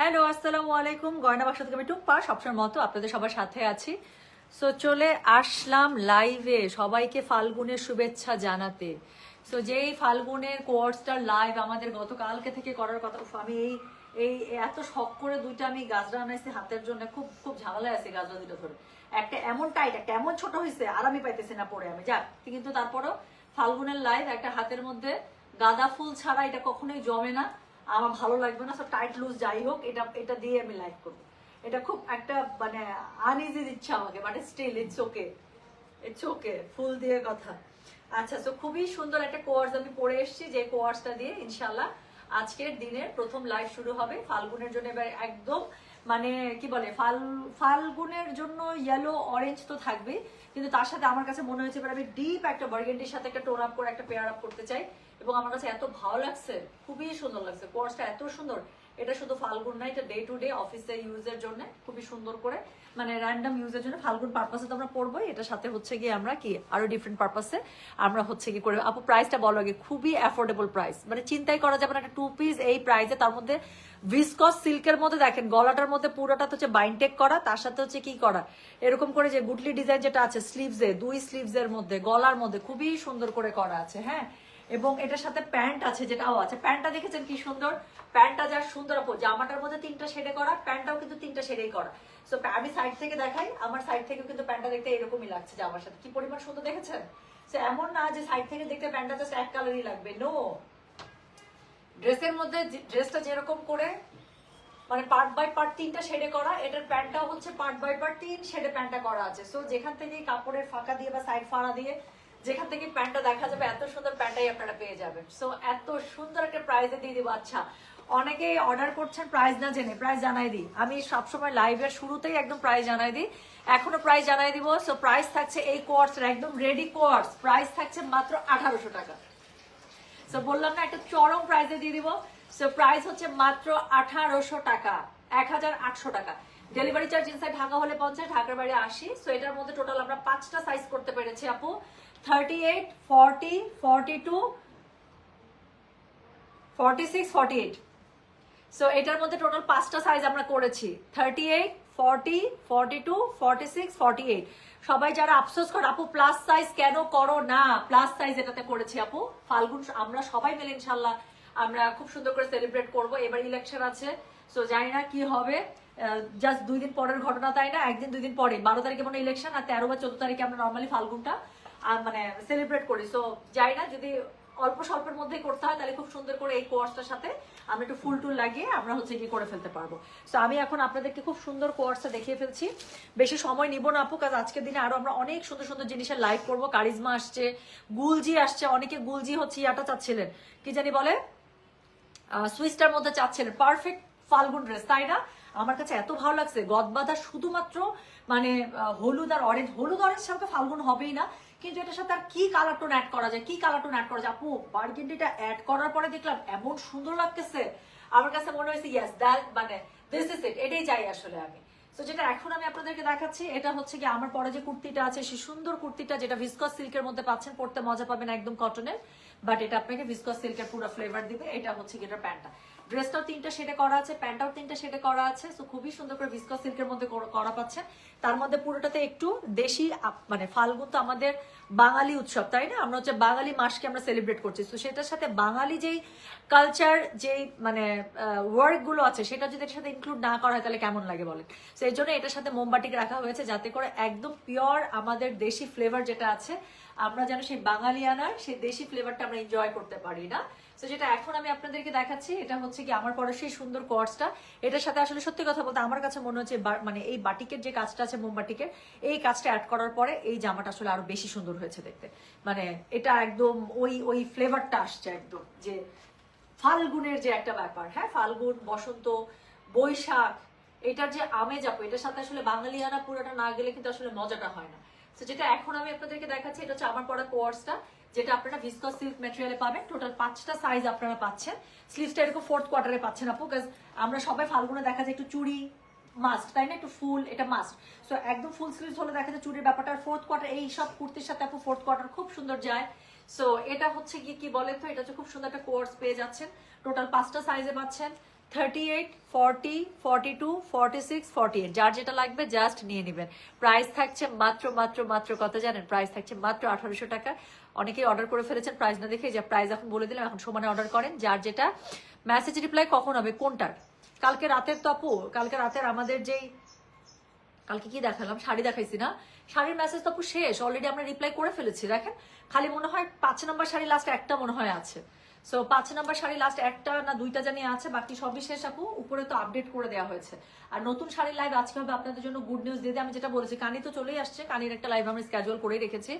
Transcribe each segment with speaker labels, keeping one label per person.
Speaker 1: Hello আসসালামু আলাইকুম। গয়না বাসা থেকে আমি টুম্পা, সবসময় মতো আপনাদের সবার সাথে আছি। সো চলে আসলাম লাইভে সবাইকে ফাল্গুনের শুভেচ্ছা জানাতে। সো যেই ফাল্গুনের কোয়ার্সটার লাইভ আমাদের গতকালকে থেকে করার কথা আমি এই এই, এত শখ করে দুইটা আমি গাজরা আনাইছি হাতের জন্য, খুব খুব ঝামেলায় আছে গাজরা দুটো ধরে। একটা এমন টাইট একটা এমন ছোট হয়েছে আর আমি পাইতেছি না পরে আমি। যাক, কিন্তু তারপরও ফাল্গুনের লাইভ একটা হাতের মধ্যে গাঁদা ফুল ছাড়া এটা কখনোই জমে না। আমার ভালো লাগবে না সব টাইট লুজ যাই হোক, এটা এটা দিয়ে আমি লাইভ করব। এটা খুব একটা মানে আনইজি দিচ্ছে আমাকে but still it's okay it's okay ফুল দিয়ে কথা। আচ্ছা তো খুবই সুন্দর একটা কোয়ার্স আমি পড়ে এসেছি, যে কোয়ার্সটা দিয়ে ইনশাল্লাহ আজকের দিনের প্রথম লাইভ শুরু হবে, ফাল্গুনের জন্য এবার একদম মানে কি বলে, ফাল, ফাল্গুনের জন্য ইয়েলো অরেঞ্জ তো থাকবে কিন্তু তার সাথে আমার কাছে মনে হয়েছে এবার আমি ডিপ একটা বার্গেন্ডির সাথে একটা টোন আপ করে একটা পেয়ার আপ করতে চাই, এবং আমার কাছে এত ভালো লাগছে, খুবই সুন্দর লাগছে কোর্সটা এত সুন্দর। এটা শুধু ফাল্গুন না, এটা ডে টু ডে অফিসে ইউজের জন্য খুবই সুন্দর করে মানে র্যান্ডম ইউজের জন্য ফাল্গুন পারপাসে তো আমরা পড়বোই এটার সাথে হচ্ছে গিয়ে আমরা কি, আরও ডিফারেন্ট পারপাসে আমরা হচ্ছে কি করে আপু প্রাইসটা বলো আগে, খুবই অ্যাফোর্ডেবল প্রাইস মানে চিন্তাই করা যাবে না একটা টু পিস এই প্রাইসে তার মধ্যে ভিসকস সিল্কের মধ্যে দেখেন, গলাটার মধ্যে পুরোটা হচ্ছে বাইনটেক করা, তার সাথে হচ্ছে কি করা, এরকম করে যে গুটলি ডিজাইন যেটা আছে স্লিভসে দুই স্লিভসের মধ্যে, গলার মধ্যে খুবই সুন্দর করে করা আছে হ্যাঁ? এবং এটার সাথে প্যান্ট আছে যেটাও আছে প্যান্টটা দেখেছেন কি সুন্দর? প্যান্টটা যা সুন্দর আপু, জামাটার মধ্যে তিনটা শেডে করা, প্যান্টটাও কিন্তু তিনটা শেডেই করা। সো আমি সাইড থেকে দেখাই, আমার সাইড থেকে কিন্তু প্যান্টটা দেখতে এরকমই লাগছে জামার সাথে। কি পরিমাণ সুন্দর দেখেছেন? সো এমন না যে সাইড থেকে দেখতে প্যান্টটা জাস্ট এক কালারই লাগবে নো ড্রেসের মধ্যে ড্রেসটা যেরকম করে মানে পার্ট বাই পার্ট তিনটা শেডে করা, এটার প্যান্টটাও হচ্ছে পার্ট বাই পার্ট তিন শেডে প্যান্টটা করা আছে। সো যেখান থেকে কাপড়ের ফাঁকা দিয়ে বা সাইড ফাড়া দিয়ে যেখান থেকে প্যান্টটা দেখা যাবে, এত সুন্দর প্যান্টটাই আপনারা পেয়ে যাবেন। সো এত সুন্দর একটা প্রাইজে দিয়ে দিব। আচ্ছা অনেকেই অর্ডার করছেন প্রাইস না জেনে প্রাইস জানাই দিই। আমি সবসময় লাইভের শুরুতেই একদম প্রাইস জানাই দিই। এখনও প্রাইস জানাই দিব। সো প্রাইস থাকছে এই কোয়ার্সের একদম রেডি কোয়ার্স প্রাইস থাকছে মাত্র আঠারোশো টাকা। সো বললাম না, একটা চরম প্রাইসে দিয়ে দিব। সো প্রাইস হচ্ছে মাত্র আঠারোশো টাকা এক হাজার আটশো টাকা। ডেলিভারি চার্জ ইনসাইড ঢাকা হলে পঞ্চাশ, ঢাকার বাড়ি আসি সো এটার মধ্যে টোটাল আমরা পাঁচটা সাইজ করতে পেরেছি, আপু। Thirty eight to six eight so এটার মধ্যে টোটাল পাঁচটা সাইজ আমরা করেছি। Thirty eight forty forty two forty six forty eight সবাই যারা আফসোস করে, আপু প্লাস সাইজ কেন করো না? প্লাস সাইজ এটাতে করেছি, আপু। ফাল্গুন, আমরা সবাই মিলে ইনশাল্লাহ আমরা খুব সুন্দর করে সেলিব্রেট করব। এবার ইলেকশন আছে। সো জানি না কি হবে। জাস্ট দুই দিন পরের ঘটনা তাই না? একদিন, দুই দিন পরে। বারো তারিখে মনে ইলেকশন আর তেরো বা চোদ্দ তারিখে আমরা নর্মালি ফাল্গুনটা মানে সেলিব্রেট করি। সো যাই না, যদি অল্প স্বল্পের মধ্যে করতে হয়, তাহলে খুব সুন্দর করে এই কোর্সটার সাথে আমরা একটু ফুল টুল লাগিয়ে আমরা হচ্ছে কি করে ফেলতে পারব। সো আমি এখন আপনাদেরকে খুব সুন্দর কোর্সটা দেখিয়ে ফেলছি। বেশি সময় নিব না আপু কাজ আজকের দিনে আরও আমরা অনেক সুন্দর সুন্দর জিনিসের লাইভ করব। কারিজমা আসছে, গুলজি আসছে, অনেকে গুলজি হচ্ছে ইয়াটা চাচ্ছিলেন। কি জানি বলে? সুইচটার মধ্যে চাচ্ছিলেন। পারফেক্ট ফাল্গুন ড্রেস তাই না? আমার কাছে এত ভালো লাগছে। গদবাদা শুধুমাত্র মানে হলুদ আর অরেঞ্জ হলুদ অরেঞ্জ সাথে ফাল্গুন হবেই না। কিন্তু এটার সাথে আর কি কালার টোন অ্যাড করা যায়? কি কালার টোন অ্যাড করা যায়? আপু বার্গেন্ডিটা অ্যাড করার পরে দেখলাম এমন সুন্দর লাগতেছে। আমার কাছে মনে হয়েছে ইয়েস দ্যাট মানে দিস ইজ ইট এটাই চাই আসলে আমি। তো যেটা এখন আমি আপনাদেরকে দেখাচ্ছি, এটা হচ্ছে কি আমার পরে যে কুর্তিটা আছে, সেই সুন্দর কুর্তিটা যেটা ভিসকস সিল্কের মধ্যে পাচ্ছেন পড়তে মজা পাবেন একদম কটনের বাট এটা আপনাকে ভিসকস সিল্কের পুরো ফ্লেভার দিবে, এটা হচ্ছে কি এটা প্যান্টটা। ড্রেসটাও তিনটা শেডে করা আছে, প্যান্টটাও তিনটা শেডে করা আছে। সো খুবই সুন্দর করে ভিসকস সিল্কের মধ্যে করা পাচ্ছেন তার মধ্যে পুরোটাতে একটু দেশি মানে ফাল্গুন তো আমাদের বাঙালি উৎসব, তাই না? আমরা হচ্ছে বাঙালি মাসকে আমরা সেলিব্রেট করছি। তো সেটার সাথে বাঙালি যেই কালচার যেই মানে ওয়ার্কগুলো আছে, সেটা যদি এটার সাথে ইনক্লুড না করা হয়, তাহলে কেমন লাগে বলেন? তো এই জন্য এটার সাথে মোমবাটিক রাখা হয়েছে যাতে করে একদম পিওর আমাদের দেশি ফ্লেভার যেটা আছে, আমরা যেন সেই বাঙালিয়ানার সেই দেশি ফ্লেভারটা আমরা এনজয় করতে পারি, না? তো যেটা এখন আমি আপনাদেরকে দেখাচ্ছি, এটা হচ্ছে কি আমার পরে সেই সুন্দর কোর্সটা এটার সাথে আসলে সত্যি কথা বলতে আমার কাছে মনে হচ্ছে মানে এই বাটিকের যে কাজটা আছে, মোমবাটিকের, এই কাজটা অ্যাড করার পরে এই জামাটা আসলে আরও বেশি সুন্দর হয়েছে দেখতে। মানে এটা একদম ওই ওই ফ্লেভারটা আসছে একদম, যে ফাল্গুনের যে একটা ব্যাপার হ্যাঁ? ফাল্গুন, বসন্ত, বৈশাখ, এটার যে আমেজ আপু, এটার সাথে আসলে বাঙালিয়ানা পুরোটা না গেলে কিন্তু আসলে মজাটা হয় না। তো যেটা এখন আমি আপনাদেরকে দেখাচ্ছি, এটা হচ্ছে আমার পড়া কোর্সটা যেটা আপনারা ভিসকস সিল্ক ম্যাটেরিয়ালে পাবেন টোটাল পাঁচটা সাইজ আপনারা পাচ্ছেন। স্লিভসটা এরকম ফোর্থ কোয়ার্টারে পাচ্ছেন আপু কাজ আমরা সবাই ফাল্গুনে দেখা যায় একটু চুড়ি মাস্ট তাই না? একটু ফুল, এটা মাস্ট সো একদম ফুল স্লিভস হলে দেখা যায় চুড়ির ব্যাপারটা ফোর্থ কোয়ার্টার এই সব কুর্তির সাথে আপু ফোর্থ কোয়ার্টার খুব সুন্দর যায়। সো এটা হচ্ছে কি কি বলেন তো, এটা হচ্ছে খুব সুন্দর একটা কোর্স পেয়ে যাচ্ছেন। টোটাল পাঁচটা সাইজে পাচ্ছেন। Thirty eight forty forty two forty six forty eight যার যেটা লাগবে জাস্ট নিয়ে নেবেন। প্রাইস থাকছে মাত্র মাত্র মাত্র কত জানেন? প্রাইস থাকছে মাত্র আঠারোশো টাকা। অনেকেই অর্ডার করে ফেলেছেন প্রাইস না দেখে যে প্রাইস এখন বলে দিলাম, এখন সমানে অর্ডার করেন, যার যেটা মেসেজ রিপ্লাই কখন হবে, কোনটার? কালকে রাতের তপু কালকে রাতের আমাদের যেই, কালকে কি দেখালাম? শাড়ি দেখাইছি না। শাড়ির মেসেজ তো আপু শেষ অলরেডি আমরা রিপ্লাই করে ফেলেছি। দেখেন, খালি মনে হয় পাঁচ নম্বর শাড়ি লাস্ট একটা মনে হয় আছে। সো পাঁচ নাম্বার শাড়ি লাস্ট একটা না দুইটা জানি আছে, বাকি সবই শেষ আপু। উপরে তো আপডেট করে দেওয়া হয়েছে। আর নতুন শাড়ির লাইভ আজকে হবে, আপনাদের জন্য গুড নিউজ দিয়ে। আমি যেটা বলেছি, কানি তো চলেই আসছে, কানির একটা লাইভ আমি স্ক্যাজুয়াল করে রেখেছি।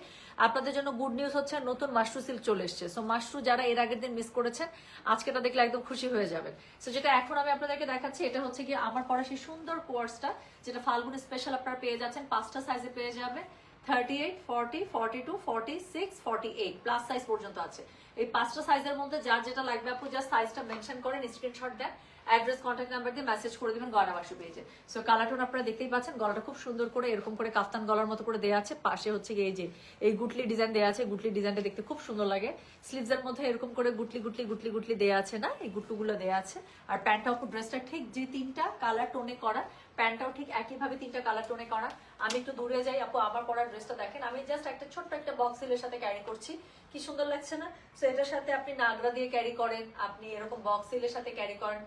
Speaker 1: আপনাদের জন্য গুড নিউজ হচ্ছে, নতুন মাশরু সিল্ক চলে এসছে। সো মাশরু যারা এর আগের দিন মিস করেছেন, আজকেটা দেখলে একদম খুশি হয়ে যাবেন। সো যেটা এখন আমি আপনাদেরকে দেখাচ্ছি, এটা হচ্ছে কি আমার পরা সেই সুন্দর কোর্সটা যেটা ফাল্গুন স্পেশাল আপনারা পেয়ে যাচ্ছেন, পাঁচটা সাইজে পেয়ে যাবে thirty eight forty forty two forty six forty eight plus size পর্যন্ত আছে। এই পাঁচটা সাইজের মধ্যে যার যেটা লাগবে আপনি জাস্ট সাইজটা মেনশন করেন স্ক্রিনশট দেন। অ্যাড্রেস কন্ট্যাক্ট নাম্বার দিয়ে মেসেজ করে দিবেন, গয়না বাক্স পেয়েছে সো কালারটা আপনারা দেখতেই পাচ্ছেন, গলাটা খুব সুন্দর করে, এরকম করে কাফতান গলার মতো করে দেওয়া আছে। পাশে হচ্ছে এই যে, এই গুটলি ডিজাইন দেওয়া আছে, গুটলি ডিজাইনটা দেখতে খুব সুন্দর লাগে। স্লিভস এর মধ্যে এরকম করে গুটলি গুটলি গুটলি গুটলি দেওয়া আছে না? এই গুটলুগুলো দেওয়া আছে। আর প্যান্টটাও খুব ড্রেসটা ঠিক যে তিনটা কালার টোনে করা প্যান্টটাও ঠিক একইভাবে তিনটা কালার টোনে করা। আমি একটু দূরে যাই, আপু, আমার পরার ড্রেসটা দেখেন। আমি জাস্ট একটা ছোট্ট একটা বক্স সিলের সাথে ক্যারি করছি। কি সুন্দর লাগছে না? সো এটার সাথে আপনি নাগরা দিয়ে ক্যারি করেন, আপনি এরকম বক্স সিলের সাথে ক্যারি করেন।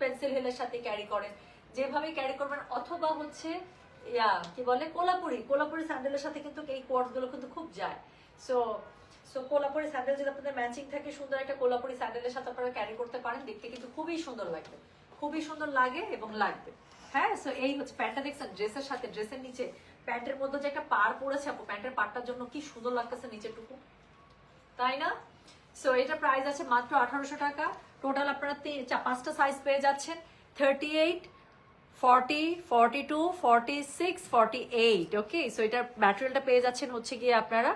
Speaker 1: পেন্সিল হিলের সাথে ক্যারি করেন। যেভাবে ক্যারি করবেন, অথবা হচ্ছে, ইয়া, কি বলে, কোলাপুরি। কোলাপুরি স্যান্ডেলের সাথে কিন্তু এই কোয়ার্সগুলো কিন্তু খুব যায়। সো সো কোলাপুরি স্যান্ডেল যদি আপনাদের ম্যাচিং থাকে, সুন্দর একটা কোলাপুরি স্যান্ডেলের সাথে আপনারা ক্যারি করতে পারেন। দেখতে কিন্তু খুবই সুন্দর লাগবে। খুবই সুন্দর লাগে এবং লাগবে। হ্যাঁ সো এই হচ্ছে প্যান্টটা দেখছেন ড্রেসের সাথে ড্রেসের নিচে প্যান্টের মধ্যে যে একটা পার পড়েছে, আপু প্যান্টের পারটার জন্য কি সুন্দর লাগতেছে নিচেটুকু তাই না? সো এটা প্রাইস আছে মাত্র আঠারোশো টাকা। টোটাল আপনারা পাঁচটা সাইজ পেয়ে যাচ্ছেন। Thirty eight forty forty two forty six forty eight okay so এটার ম্যাটেরিয়ালটা পেয়ে যাচ্ছেন হচ্ছে গিয়ে আপনারা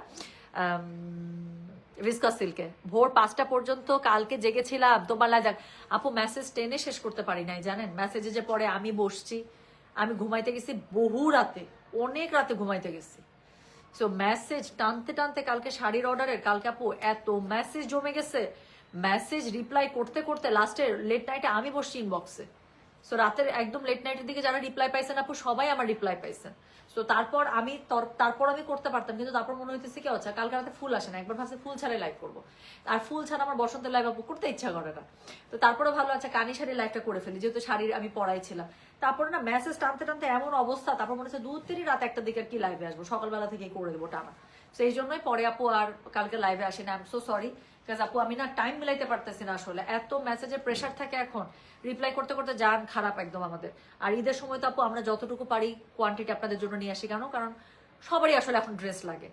Speaker 1: ভিসকাস সিল্কে ভোর পাঁচটা পর্যন্ত কালকে জেগেছিলাম। তোমার যাক, আপু মেসেজ টেনে শেষ করতে পারি নাই, জানেন? মেসেজে যে পরে আমি বসছি, আমি ঘুমাইতে গেছি বহু রাতে, অনেক রাতে ঘুমাইতে গেছি। সো মেসেজ টানতে টানতে কালকে শাড়ির অর্ডারের কালকে আপু, এত মেসেজ জমে গেছে। মেসেজ রিপ্লাই করতে করতে লাস্টে লেট নাইটে আমি বসছি ইনবক্সে সো রাতের একদম লেট নাইটের দিকে যারা রিপ্লাই পাইছেন আপু, সবাই আমার রিপ্লাই পাইছেন। তো তারপর আমি তারপর আমি করতে পারতাম, কিন্তু তারপর মনে হইতেছে কি হচ্ছে কালকে রাতে ফুল আসে না, একবার ভাবছি ফুল ছাড়াই লাইভ করব। আর ফুল ছাড়া আমার বসন্তের লাইভ আপু করতে ইচ্ছা করে না। তো তারপরে ভালো আছে কানি শাড়ির লাইভটা করে ফেলি, যেহেতু শাড়ির আমি পড়াইছিলাম তারপরে না মেসেজ টানতে টানতে এমন অবস্থা, তারপর মনে হচ্ছে দু তিন রাত একটা দিকে আর কি লাইভে আসব, সকালবেলা থেকে করে দেবো টানা। এই জন্যই পরে আপু আর কালকে লাইভে আসেনি I am so sorry because আপু, আমি না টাইম মিলাইতে পারতেছি না আসলে। এত মেসেজের প্রেশার থাকে এখন। রিপ্লাই করতে করতে যান খারাপ একদম আমাদের। আর ঈদের সময় তো আপু, আমরা যতটুকু পারি কোয়ান্টিটি আপনাদের জন্য নিয়ে আসি। কেন? কারণ সবারই আসলে এখন ড্রেস লাগে,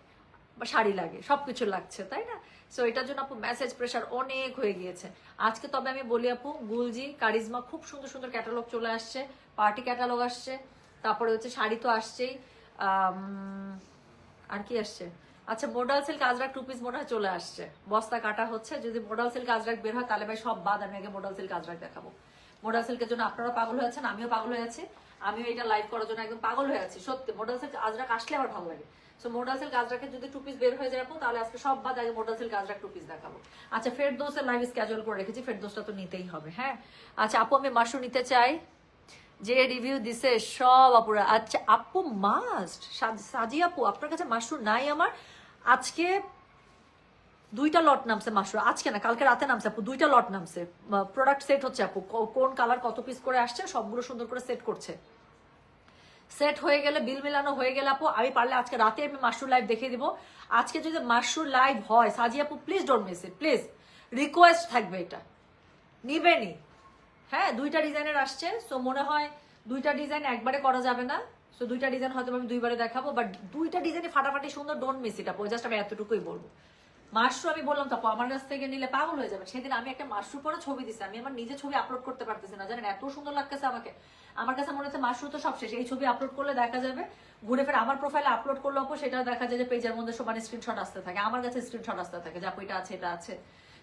Speaker 1: বা শাড়ি লাগে, সবকিছু লাগছে, তাই না? সো এটার জন্য আপু মেসেজ প্রেশার অনেক হয়ে গিয়েছে। আজকে তবে আমি বলি আপু, গুলজি, কারিজমা খুব সুন্দর সুন্দর ক্যাটালগ চলে আসছে পার্টি ক্যাটালগ আসছে, তারপরে হচ্ছে শাড়ি তো আসছেই আর কি আসছে? আচ্ছা modal silk ajrak two piece মনে হয় চলে আসছে। বস্তা কাটা হচ্ছে। যদি মোডাল সিল্ক আজরাক বের হয়, তাহলে ভাই সব বাদ, আমি আগে মোডাল সিল্ক আজরাক দেখাবো। মোডাল সিল্কের জন্য আপনারা পাগল হয়ে আছেন, আমিও পাগল হয়ে আছি। আমিও এটা লাইভ করার জন্য একদম পাগল হয়ে আছি। সত্যি মোডাল সিল্ক আজরাক আসলে আমার ভালো লাগে। সো মোডাল সিল্ক আজরাকের যদি টু পিস বের হয়ে যাব তাহলে আজকে সব বাদ, আগে modal silk ajrak two piece দেখাবো। আচ্ছা ফেরদোসের লাইভ স্ক্যাজুয়াল করে রেখেছি। ফেরদোসটা তো নিতেই হবে হ্যাঁ? আচ্ছা আপু, আমি মাশরু নিতে চাই। যে রিভিউ দিছে, সব আপুরা। আচ্ছা আপু মাস্ট সাজি আপু, আপনার কাছে মাশরুম নাই আমার। আজকে দুইটা লট নামছে মাশরুম। আজকে না, কালকে রাতে নামছে আপু, দুইটা লট নামছে। প্রোডাক্ট সেট হচ্ছে আপু কোন কালার কত পিস করে আসছে, সবগুলো সুন্দর করে সেট করছে। সেট হয়ে গেলে বিল মেলানো হয়ে গেলে আপু, আমি পারলে আজকে রাতে আমি মাশরুম লাইভ দেখিয়ে দিব। আজকে যদি মাশরুম লাইভ হয়, সাজি আপু please don't miss it please request থাকবে এটা। নিবেনি হ্যাঁ দুইটা ডিজাইনের আসছে সো মনে হয় দুইটা ডিজাইন একবারে করা যাবে না। সো দুইটা ডিজাইন হয়তো আমি দুইবারে দেখাবো বাট দুইটা ডিজাইনে ফাটাফাটি সুন্দর ডোন্ট মিস এটা জাস্ট আমি এতটুকুই বলব। মাশরু আমি বললাম তো আপু, আমার কাছ থেকে নিলে পাগল হয়ে যাবে। সেদিন আমি একটা মাশরু পরে ছবি দিছি আমি আমার নিজে ছবি আপলোড করতে পারতেছি না। জানেন এত সুন্দর লাগতেছে আমাকে। আমার কাছে মনে হচ্ছে মাশরু তো সব শেষ এই ছবি আপলোড করলে দেখা যাবে। ঘুরে ফের আমার প্রোফাইলে আপলোড করলে আপু সেটা দেখা যায় যে পেজের মধ্যে সবার স্ক্রিনশট আসতে থাকে। আমার কাছে স্ক্রিনশট আসতে থাকে যে এটা আছে এটা আছে।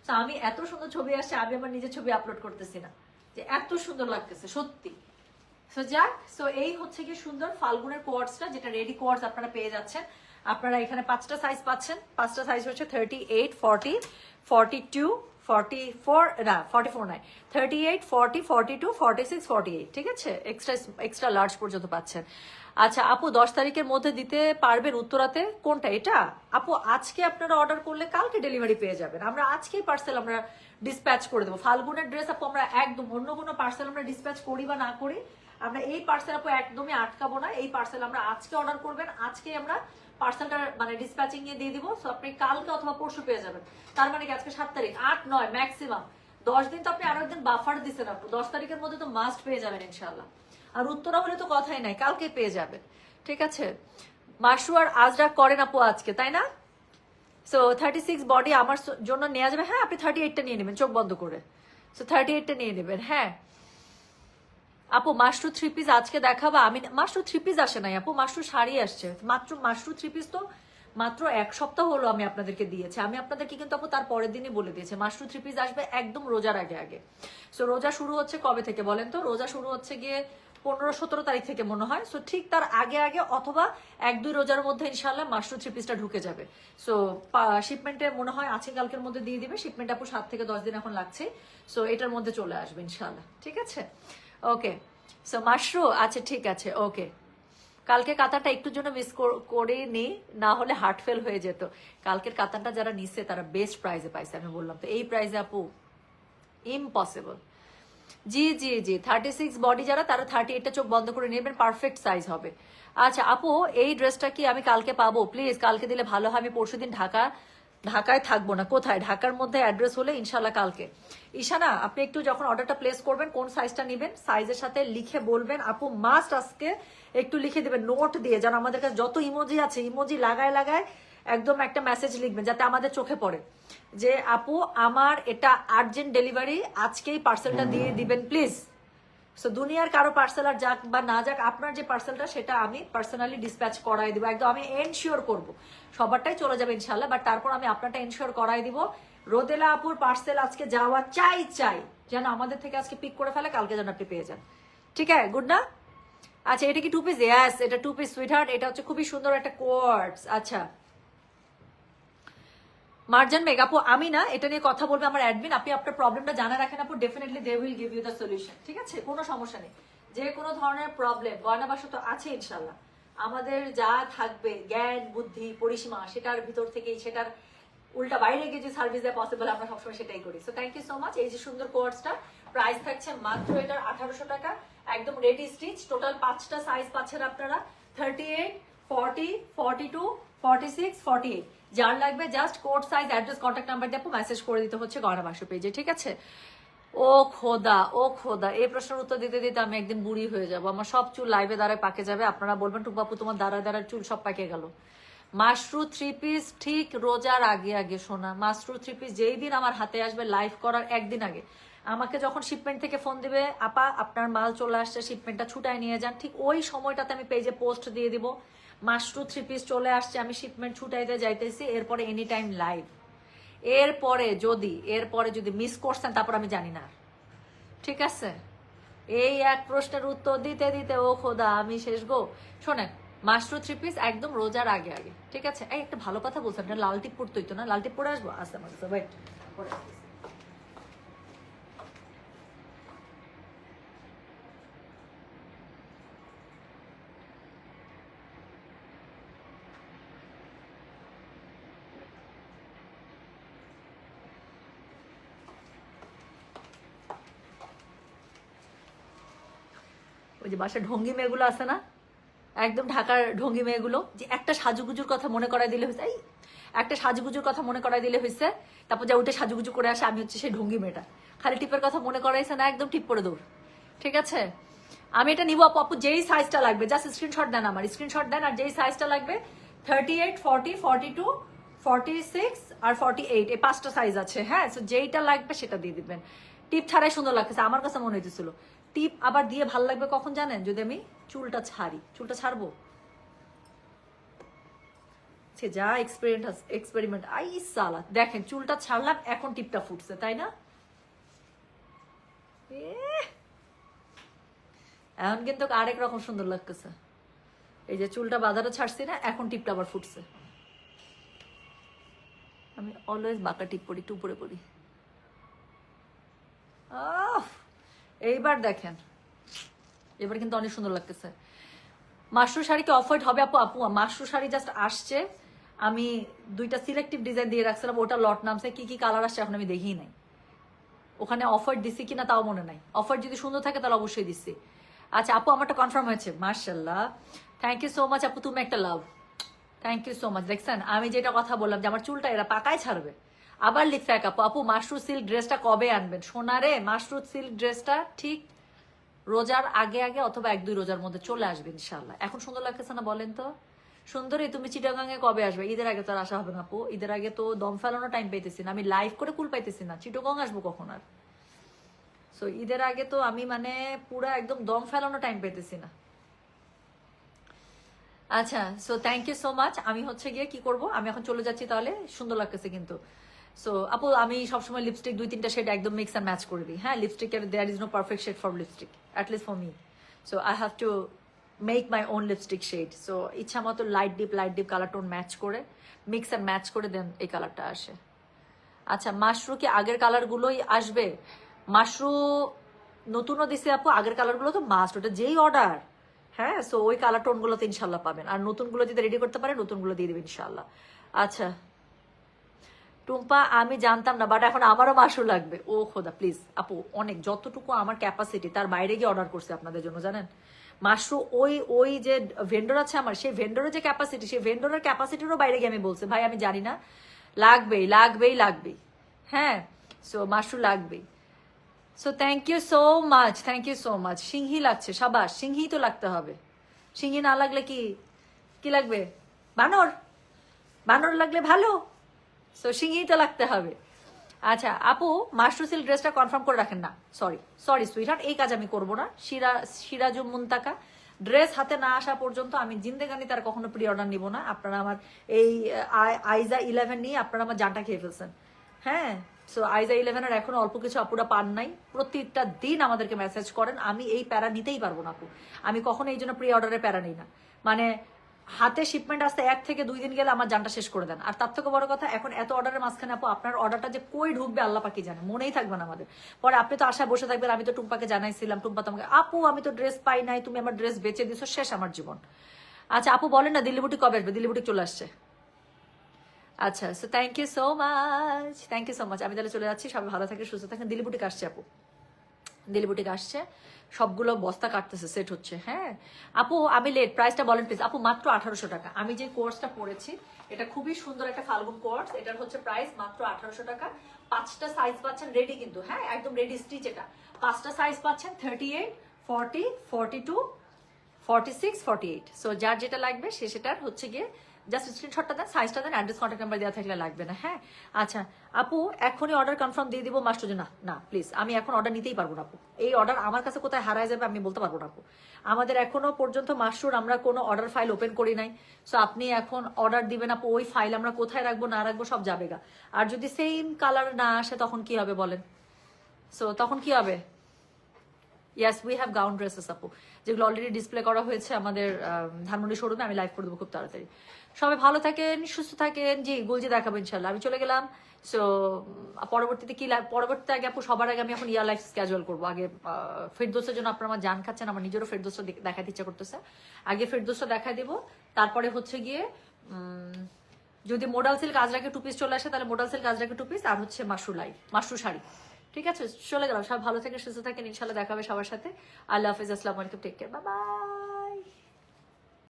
Speaker 1: তো আমি এত সুন্দর ছবি আসছে আমি আমার নিজের ছবি আপলোড করতেছি না। যে এত সুন্দর লাগতেছে, সত্যি। সো যাক সো এই হচ্ছে কি সুন্দর ফাল্গুনের কোয়ার্সটা যেটা রেডি কোয়ার্স আপনারা পেয়ে যাচ্ছেন। আপনারা এখানে পাঁচটা সাইজ পাচ্ছেন। পাঁচটা সাইজ হচ্ছে thirty eight forty forty two forty four না ফর্টি ফোর নাই thirty eight forty forty two forty six forty eight ঠিক আছে? এক্সট্রা এক্সট্রা লার্জ পর্যন্ত পাচ্ছেন। আচ্ছা আপু, দশ তারিখের মধ্যে দিতে পারবেন উত্তরাতে? কোনটা? এটা? আপু, আজকে আপনারা অর্ডার করলে কালকে ডেলিভারি পেয়ে যাবেন। আমরা আজকেই পার্সেল আমরা ডিসপ্যাচ করে দেবো। ফাল্গুনের ড্রেস আপু, আমরা একদম অন্য কোনো পার্সেল আমরা ডিসপ্যাচ করি বা না করি, আমরা এই পার্সেল আপু একদমই আটকাবো না। এই পার্সেল আমরা আজকে অর্ডার করবেন আজকে আমরা পার্সেলটা মানে ডিসপ্যাচিং এ দিয়ে দিব। সো আপনি কালকে অথবা পরশু পেয়ে যাবেন। তার মানে কি আজকে সাত তারিখ? আট, নয় ম্যাক্সিমাম দশ দিন তো আপনি আরও একদিন বাফার দিচ্ছেন আপু। দশ তারিখের মধ্যে তো মাস্ট পেয়ে যাবেন ইনশাল্লাহ আর উত্তরা হলে তো কথাই নাই, কালকে পেয়ে যাবেন। ঠিক আছে? মাসু আর আজরা করেন আপু আজকে, তাই না? সো থার্টি সিক্স বডি আমার জন্য নেওয়া যাবে। হ্যাঁ আপনি থার্টি এইটটা নিয়ে নেবেন, চোখ বন্ধ করে। সো থার্টি এইটটা নিয়ে নেবেন হ্যাঁ। আপু মাশরু থ্রি পিস আজকে দেখাবা। আমি মাশরু থ্রি পিস আসে নাই, আপু। মাশরু শাড়ি আসছে। মাত্র মাশরু থ্রি পিস তো মাত্র এক সপ্তাহ হলো আমি আপনাদেরকে দিয়েছি। আমি আপনাদেরকে কিন্তু আপু তার পরের দিনই বলে দিয়েছি। মাশরু থ্রি পিস আসবে একদম রোজার আগে আগে। সো রোজা শুরু হচ্ছে কবে থেকে বলেন তো? রোজা শুরু হচ্ছে গিয়ে পনেরো সতেরো তারিখ থেকে মনে হয়। সো ঠিক তার আগে আগে অথবা এক, দুই রোজার মধ্যে ইনশাল্লাহ মাশরু থ্রি পিসটা ঢুকে যাবে। সো শিপমেন্টে মনে হয় আছে কালকের মধ্যে দিয়ে দিবে। শিপমেন্ট আপু সাত থেকে দশ দিন এখন লাগছে। সো এটার মধ্যে চলে আসবে ইনশাল্লাহ ঠিক আছে? ওকে সো মাশরু আচ্ছা ঠিক আছে। ওকে কালকে কাতারটা একটুর জন্য মিস করে নি, না হলে হার্ট ফেল হয়ে যেত। কালকের কাতারটা যারা নিচ্ছে তারা বেস্ট প্রাইজে পাইছে, আমি বললাম। তো এই প্রাইজে আপু ইম্পসিবল জি জি জি থার্টি সিক্স বডি যারা, তারা থার্টি এইটটা চোখ বন্ধ করে নেবেন পারফেক্ট সাইজ হবে। আচ্ছা আপু, এই ড্রেসটা কি আমি কালকে পাবো? প্লিজ কালকে দিলে ভালো হয়, আমি পরশুদিন ঢাকা ঢাকায় থাকব না। কোথায়? ঢাকার মধ্যে অ্যাড্রেস হলে ইনশাল্লাহ কালকে। ঈশানা, আপনি একটু যখন অর্ডারটা প্লেস করবেন, কোন সাইজটা নেবেন? সাইজের সাথে লিখে বলবেন, আপু মাস্ট আজকে একটু লিখে দেবেন নোট দিয়ে। যেন আমাদের কাছে যত ইমোজি আছে ইমোজি লাগায় লাগায় একদম একটা মেসেজ লিখবেন, যাতে আমাদের চোখে পড়ে। যে, আপু, আমার এটা আর্জেন্ট ডেলিভারি আজকেই পার্সেলটা দিয়ে দিবেন প্লিজ সো দুনিয়ার কারও পার্সেল আর যাক বা না যাক, আপনার যে পার্সেলটা সেটা আমি পার্সোনালি ডিসপ্যাচ করাই দিব। একদম আমি এনশিওর করব। সবারটাই চলে যাবে ইনশাল্লাহ বাট তারপর আমি আপনারটা এনশিওর করাই দিব। রোদেলা আপুর পার্সেল আজকে যাওয়া চাই চাই। যেন আমাদের থেকে আজকে পিক করে ফেলে, কালকে যেন আপনি পেয়ে যান। ঠিক আছে? গুড না? আচ্ছা এটা কি টু পিস ইয়াস এটা টু পিস সুইট হার্ট এটা হচ্ছে খুবই সুন্দর একটা কোয়ার্টস আচ্ছা। মার্জান মেগ, আপু, আমি না, এটা নিয়ে কথা বলবে আমার অ্যাডমিন আপনি আপনার প্রবলেমটা জানা রাখেন আপু definitely they will give you the solution ঠিক আছে? কোনো সমস্যা নেই। যে কোনো ধরনের প্রবলেম গয়না বাসা তো আছে ইনশাল্লাহ আমাদের যা থাকবে, জ্ঞান, বুদ্ধি, পরিসীমা, সেটার ভিতর থেকেই, সেটার উল্টা বাইরে গিয়ে যে সার্ভিস দেওয়া পসিবল আমরা সবসময় সেটাই করি। So thank you so much এই যে সুন্দর কোয়ার্সটা প্রাইস থাকছে মাত্র এটার আঠারোশো টাকা, একদম রেডি স্টিচ টোটাল পাঁচটা সাইজ পাচ্ছেন আপনারা thirty eight forty forty two forty six forty eight যার লাগবে just code size address contact number দিয়ে মেসেজ করে দিতে হচ্ছে গয়না বাক্স পেজে ঠিক আছে? ও খোদা ও খোদা, এই প্রশ্নের উত্তর দিতে দিতে আমি একদিন বুড়ি হয়ে যাব। আমার সব চুল লাইভে দাঁড়ায় পাকে যাবে। আপনারা বলবেন টুকবাপু তোমার দাঁড়ায় দাঁড়ায় চুল সব পাকে গেল। মাশরু থ্রি পিস ঠিক রোজার আগে আগে শোনা মাশরু থ্রি পিস যেই দিন আমার হাতে আসবে লাইভ করার একদিন আগে। আমাকে যখন শিপমেন্ট থেকে ফোন দিবে, আপা, আপনার মাল চলে আসছে শিপমেন্টটা ছুটায় নিয়ে যান। ঠিক ওই সময়টাতে আমি পেজে পোস্ট দিয়ে দিব। মাশরু থ্রি পিস চলে আসছে, আমি শিপমেন্ট ছুটাইতে যাইতেছি, এরপরে এনি টাইম লাইভ এরপরে যদি এরপরে যদি মিস করছেন, তারপর আমি জানি না। ঠিক আছে? এই এক প্রশ্নের উত্তর দিতে দিতে, ও খোদা, আমি শেষ গো। শোনেন মাশরু থ্রি পিস একদম রোজার আগে আগে। ঠিক আছে? এই একটা ভালো কথা বলছেন, এটা লাল টিপ তো না? লাল টিপ পরে আসব? আসতে আমার ওয়েট বাসায় ঢঙ্গি মেয়েগুলো আছে না? একদম ঢাকার ঢঙ্গি মেয়েগুলো, যে একটা সাজুগুজুর কথা মনে করাই দিলে হয়েছে, এই একটা সাজুগুজুর কথা মনে করাই দিলে হয়েছে, তারপর যা উঠে সাজুগুজু করে আসে, আমি হচ্ছে সেই ঢঙ্গি মেয়েটা। খালি টিপের কথা মনে করাইছে না, একদম টিপ করে দৌড়। ঠিক আছে? আমি এটা নিবো আপু আপু যেই সাইজটা লাগবে জাস্ট স্ক্রিনশট দেন আমার স্ক্রিনশট দেন আর যেই সাইজটা লাগবে thirty eight forty forty two forty six আর ফর্টি এইট এই পাঁচটা সাইজ আছে হ্যাঁ? সো যেইটা লাগবে সেটা দিয়ে দিবেন। টিপ ছাড়াই সুন্দর লাগতেছে, আমার কাছে মনে হইতেছিল। টিপ আবার দিয়ে ভালো লাগবে কখন জানেন? যদি আমি চুলটা ছাড়ি। চুলটা ছাড়বো? সে যা এক্সপেরিমেন্ট এক্সপেরিমেন্ট আই সালা, দেখেন চুলটা ছাড়লাম, এখন টিপটা ফুটছে, তাই না? এখন কিন্তু আরেক রকম সুন্দর লাগতেছে। এই যে চুলটা বাজারে ছাড়ছি না, এখন টিপটা আবার ফুটছে। আমি অলওয়েজ বাঁকা টিপ পরি, একটু উপরে পরি। এইবার দেখেন। এবার কিন্তু অনেক সুন্দর লাগতেছে। মাশরু শাড়ি কি অফার্ড হবে আপু? আপু মাশরু শাড়ি জাস্ট আসছে। আমি দুইটা সিলেক্টিভ ডিজাইন দিয়ে রাখছিলাম, ওটা লট নামছে। কি কি কালার আসছে এখন আমি দেখিই নাই। ওখানে অফার দিছি কিনা তাও মনে নাই। অফার যদি সুন্দর থাকে তাহলে অবশ্যই দিচ্ছি আচ্ছা আপু, আমারটা কনফার্ম হয়েছে। মার্শাল্লাহ থ্যাংক ইউ সো মাচ আপু, তুমি একটা love thank you so much দেখছেন, আমি যেটা কথা বললাম যে আমার চুলটা এরা পাকায় ছাড়বে। আবার লিখছে এক আপু আপু মাশরু সিল্ক ড্রেসটা কবে আনবেন? সোনারে মাশরু সিল্ক ড্রেসটা ঠিক রোজার আগে আগে অথবা এক দুই রোজার মধ্যে চলে আসবে ইনশাল্লাহ এখন সুন্দর লাগতেছে না বলেন তো? সুন্দরী, তুমি চিটাগাঙে কবে আসবে? ঈদের আগে তো আর আসা হবে না, আপু। ঈদের আগে তো দম ফেলানো টাইম পাইতেছি না, আমি লাইভ করে কুল পাইতেছি না। চিটাগাং আসব কখন আর? সো ঈদের আগে তো আমি মানে পুরা একদম দম ফেলানো টাইম পেতেছি না। আচ্ছা so thank you so much আমি হচ্ছে গিয়ে কি করব? আমি এখন চলে যাচ্ছি তাহলে। সুন্দর লাগতেছে কিন্তু। সো আপু, আমি সবসময় লিপস্টিক দুই, তিনটা শেড একদম মিক্স অ্যান্ড ম্যাচ করে দিই। হ্যাঁ লিপস্টিকের there is no perfect shade for lipstick at least for me so I have to make my own lipstick shade so ইচ্ছা মতো light deep light deep colour tone match করে mix and match করে দেন এই কালারটা আসে। আচ্ছা মাশরু কি আগের কালারগুলোই আসবে? মাশরু নতুনও দিছে আপু, আগের কালারগুলো তো মাস্ট ওটা যেই অর্ডার হ্যাঁ সো ওই কালার টোনগুলো তো ইনশাল্লাহ পাবেন। আর নতুনগুলো যদি রেডি করতে পারে নতুনগুলো দিয়ে দেবেন ইনশাল্লাহ। আচ্ছা টুম্পা, আমি জানতাম না বাট এখন আমারও মাশরু লাগবে। ও খোদা প্লিজ আপু, অনেক, যতটুকু আমার ক্যাপাসিটি তার বাইরে গিয়ে অর্ডার করছে আপনাদের জন্য, জানেন? মাশরু ওই ওই যে ভেন্ডর আছে আমার, সেই ভেন্ডরের যে ক্যাপাসিটি সেই ভেন্ডরের ক্যাপাসিটিরও বাইরে গিয়ে আমি বলছি, ভাই, আমি জানি না, লাগবেই লাগবেই লাগবেই। হ্যাঁ সো মাশরু লাগবেই। So thank you so much thank you so much Singhi লাগছে, সাবাস, সিংহি তো লাগতে হবে। সিংহি না লাগলে কি কি লাগবে? বানর বানর লাগলে ভালো। সো সিংহি তো লাগতে হবে। আচ্ছা আপু মাশরু সিল্ক ড্রেসটা কনফার্ম করে রাখেন না। সরি সরি সুইটহার্ট এই কাজ আমি করব না। সিরা সিরাজুম মুন্তাকা ড্রেস হাতে না আসা পর্যন্ত আমি জিন্দেগানি তার কখনো প্রি অর্ডার নিব না। আপনারা আমার এই, আই- আইজা ইলেভেন নিয়ে আপনারা আমার জানটা খেয়ে ফেলছেন। হ্যাঁ? সো আইজা ইলেভেনের এখন অল্প কিছু আপুরা পান নাই। প্রত্যেকটা দিন আমাদেরকে মেসেজ করেন। আমি এই প্যারা নিতেই পারব না আপু। আমি কখনো এই জন্য প্রি অর্ডারে প্যারা নিই না। মানে হাতে শিপমেন্ট আসতে এক থেকে দুই দিন গেলে আমার জানটা শেষ করে দেন। আর তার থেকে বড় কথা, এখন এত অর্ডারের মাঝখানে আপু আপনার অর্ডারটা যে কই ঢুকবে আল্লাহ পাকি জানে, মনেই থাকবে না আমাদের। পরে আপনি তো আশায় বসে থাকবেন, আমি তো টুম্পাকে জানাইছিলাম, টুম্পা তোমাকে, আপু, আমি তো ড্রেস পাই নাই, তুমি আমার ড্রেস বেচে দিছো, শেষ আমার জীবন। আচ্ছা আপু বলেন না দিল্লি বুটি কবে আসবে? দিল্লি বুটি চলে আসছে। আচ্ছা so thank you so much thank you so much আমি তাহলে চলে যাচ্ছি, সবাই ভালো থাকে সুস্থ থাকেন। দিল্লি বুটিক আসছে, আপু? দিল্লি বুটিক আসছে? সবগুলো বস্তা কাটতেছে সেট হচ্ছে। হ্যাঁ? আপু, আমি লেট প্রাইসটা বলেন প্লিজ আপু, মাত্র আঠারোশো টাকা। আমি যে কোর্সটা পড়েছি, এটা খুবই সুন্দর একটা ফাল্গুন কোর্স এটার হচ্ছে প্রাইস মাত্র আঠারোশো টাকা। পাঁচটা সাইজ পাচ্ছেন রেডি কিন্তু হ্যাঁ? একদম রেডি স্টিচ এটা। পাঁচটা সাইজ পাচ্ছেন thirty eight forty forty two forty six forty eight so যার যেটা লাগবে, সে সেটার হচ্ছে গিয়ে জাস্ট স্ক্রিনশটটা দেন সাইজটা দেন অ্যাড্রেস কন্ট্যাক্ট নাম্বার দেওয়া থাকলে লাগবে না হ্যাঁ? আচ্ছা আপু, এখনই অর্ডার কনফার্ম দিয়ে দিব মাস্টার না না প্লিজ আমি এখন অর্ডার নিতেই পারব না, আপু। এই অর্ডার আমার কাছে কোথায় হারায় যাবে আমি বলতে পারব না, আপু। আমাদের এখনও পর্যন্ত মাসুর আমরা কোনো অর্ডার ফাইল ওপেন করি নাই। সো আপনি এখন অর্ডার দিবেন, আপু, ওই ফাইল আমরা কোথায় রাখব, না রাখব, সব যাবে গা আর যদি সেম কালার না আসে, তখন কি হবে বলেন? সো তখন কি হবে? Yes we have gown dresses আপু যেগুলো অলরেডি ডিসপ্লে করা হয়েছে আমাদের ধানমন্ডি শোরুমে আমি লাইভ করে দেবো খুব তাড়াতাড়ি। সবাই ভালো থাকেন, সুস্থ থাকেন, জি গুলজি দেখাবো ইনশাল্লাহ আমি চলে গেলাম সো পরবর্তীতে কি পরবর্তীতে আগে আপু, সবার আগে আমি এখন ইয়ার লাইফ ক্যাজুয়াল করব। আগে ফেরদোসের জন্য আপনারা আমার জান খাচ্ছেন, আমার নিজেরও ফেরদোসটা দেখাতে ইচ্ছা করতেছে। আগে ফেরদোসটা দেখা দেবো, তারপরে হচ্ছে গিয়ে যদি মোডাল সিল্ক আজরাকে টু পিস চলে আসে, তাহলে মোডাল সিল্ক আজরাকে টু পিস আর হচ্ছে মাশরু লাইভ মাশরু শাড়ি। ঠিক আছে, চলে গেলাম। সব ভালো থেকে সুস্থ থাকেন, ইনশাল্লাহ দেখা হবে সবার সাথে। আল্লাহ হাফিজ আসসালামু আলাইকুম টেক কেয়ার বাই